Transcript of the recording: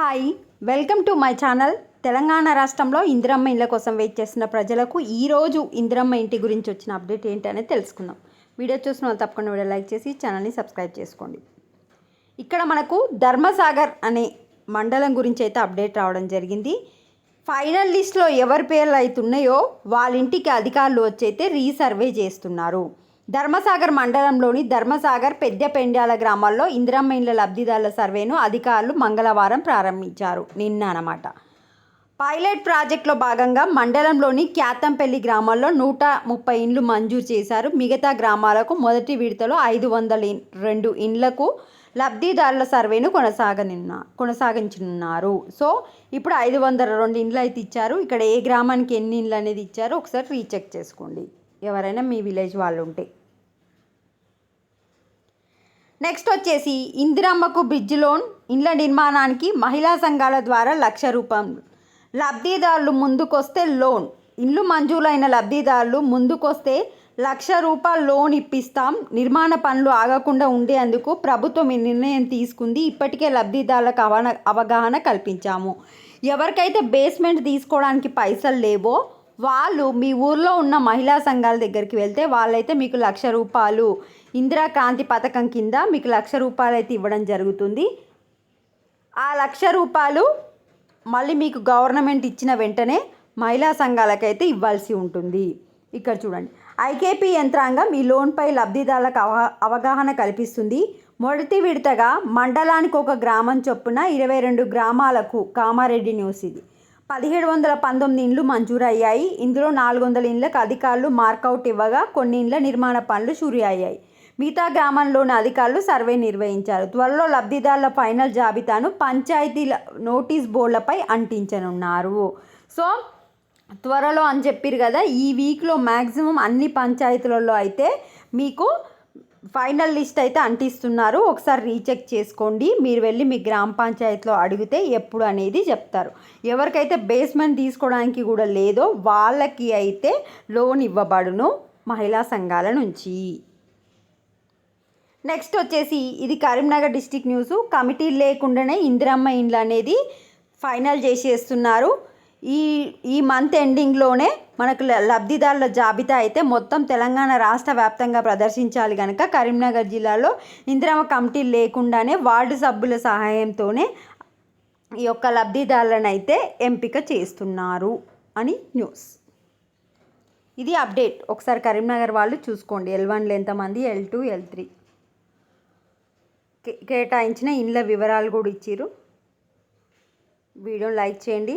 Hi welcome to my channel. Telangana రాష్ట్రంలో ఇందిరమ్మ ఇళ్ళ కోసం వెయిట్ చేస్తున్న ప్రజలకు ఈరోజు ఇందిరమ్మ ఇంటి గురించి వచ్చిన అప్డేట్ ఏంటనేది తెలుసుకుందాం. వీడియో చూసిన వాళ్ళు తప్పకుండా వీడియో లైక్ చేసి ఛానల్ని సబ్స్క్రైబ్ చేసుకోండి. ఇక్కడ మనకు ధర్మసాగర్ అనే మండలం గురించి అయితే అప్డేట్ రావడం జరిగింది. ఫైనల్ లిస్ట్లో ఎవరి పేర్లు అవుతున్నాయో వాళ్ళ ఇంటికి అధికారులు వచ్చి అయితే రీసర్వే చేస్తున్నారు. ధర్మసాగర్ మండలంలోని ధర్మసాగర్ పెద్దపెండ్యాల గ్రామాల్లో ఇందిరమ్మ ఇండ్ల లబ్ధిదారుల సర్వేను అధికారులు మంగళవారం ప్రారంభించారు. నిన్న అన్నమాట. పైలట్ ప్రాజెక్టులో భాగంగా మండలంలోని క్యాతంపల్లి గ్రామాల్లో నూట ముప్పై ఇండ్లు మంజూరు చేశారు. మిగతా గ్రామాలకు మొదటి విడతలో ఐదు వందల రెండు ఇండ్లకు లబ్ధిదారుల సర్వేను కొనసాగనున్న కొనసాగించనున్నారు. సో ఇప్పుడు ఐదు వందల రెండు ఇండ్లు అయితే ఇచ్చారు. ఇక్కడ ఏ గ్రామానికి ఎన్ని ఇండ్లు అనేది ఇచ్చారో ఒకసారి రీచెక్ చేసుకోండి. ఎవరైనా మీ విలేజ్ వాళ్ళు ఉంటే నెక్స్ట్ వచ్చేసి ఇందిరమ్మకు బ్రిడ్జ్ లోన్ ఇండ్ల నిర్మాణానికి మహిళా సంఘాల ద్వారా లక్ష రూపాయలు. లబ్ధిదారులు ముందుకొస్తే లోన్. ఇండ్లు మంజూరైన లబ్ధిదారులు ముందుకొస్తే లక్ష రూపాయల లోన్ ఇప్పిస్తాం. నిర్మాణ పనులు ఆగకుండా ఉండేందుకు ప్రభుత్వం ఈ నిర్ణయం తీసుకుంది. ఇప్పటికే లబ్ధిదారులకు అవన అవగాహన కల్పించాము. ఎవరికైతే బేస్మెంట్ తీసుకోవడానికి పైసలు లేవో వాళ్ళు మీ ఊర్లో ఉన్న మహిళా సంఘాల దగ్గరికి వెళ్తే వాళ్ళైతే మీకు లక్ష రూపాయలు ఇందిరా క్రాంతి పథకం కింద మీకు లక్ష రూపాయలు అయితే ఇవ్వడం జరుగుతుంది. ఆ లక్ష రూపాయలు మళ్ళీ మీకు గవర్నమెంట్ ఇచ్చిన వెంటనే మహిళా సంఘాలకైతే ఇవ్వాల్సి ఉంటుంది. ఇక్కడ చూడండి. ఐకేపీ యంత్రాంగం ఈ లోన్పై లబ్ధిదారులకు అవ అవగాహన కల్పిస్తుంది. మొదటి విడతగా మండలానికి ఒక గ్రామం చొప్పున ఇరవై రెండు గ్రామాలకు కామారెడ్డి న్యూస్ ఇది. పదిహేడు వందల పంతొమ్మిది ఇండ్లు మంజూరయ్యాయి. ఇందులో నాలుగు వందల ఇండ్లకు అధికారులు మార్కౌట్ ఇవ్వగా కొన్ని ఇండ్ల నిర్మాణ పనులు షురు అయ్యాయి మిగతా గ్రామంలోని అధికారులు సర్వే నిర్వహించారు. త్వరలో లబ్ధిదారుల ఫైనల్ జాబితాను పంచాయతీల నోటీస్ బోర్డులపై అంటించనున్నారు. సో త్వరలో అని చెప్పారు కదా ఈ వీక్లో మ్యాక్సిమం అన్ని పంచాయతీలలో అయితే మీకు ఫైనల్ లిస్ట్ అయితే అంటిస్తున్నారు. ఒకసారి రీచెక్ చేసుకోండి. మీరు వెళ్ళి మీ గ్రామ పంచాయతీలో అడిగితే ఎప్పుడు అనేది చెప్తారు. ఎవరికైతే బేస్మెంట్ తీసుకోవడానికి కూడా లేదో వాళ్ళకి అయితే లోన్ ఇవ్వబడును మహిళా సంఘాల నుంచి. నెక్స్ట్ వచ్చేసి ఇది కరీంనగర్ డిస్టిక్ న్యూస్. కమిటీ లేకుండానే ఇందిరమ్మ ఇండ్లు అనేది ఫైనల్ చేసేస్తున్నారు. ఈ ఈ మంత్ ఎండింగ్లోనే మనకు ల- లబ్ధిదారుల జాబితా అయితే మొత్తం తెలంగాణ రాష్ట్ర వ్యాప్తంగా ప్రదర్శించాలి కనుక కరీంనగర్ జిల్లాలో ఇందిరమ్మ కమిటీ లేకుండానే వార్డు సభ్యుల సహాయంతోనే ఈ యొక్క లబ్ధిదారులను అయితే ఎంపిక చేస్తున్నారు అని న్యూస్ ఇది అప్డేట్ ఒకసారి కరీంనగర్ వాళ్ళు చూసుకోండి. ఎల్ వన్లో ఎంతమంది ఎల్ టూ ఎల్ త్రీ కే- కేటాయించిన ఇండ్ల వివరాలు కూడా ఇచ్చారు వీడియోని లైక్ చేయండి.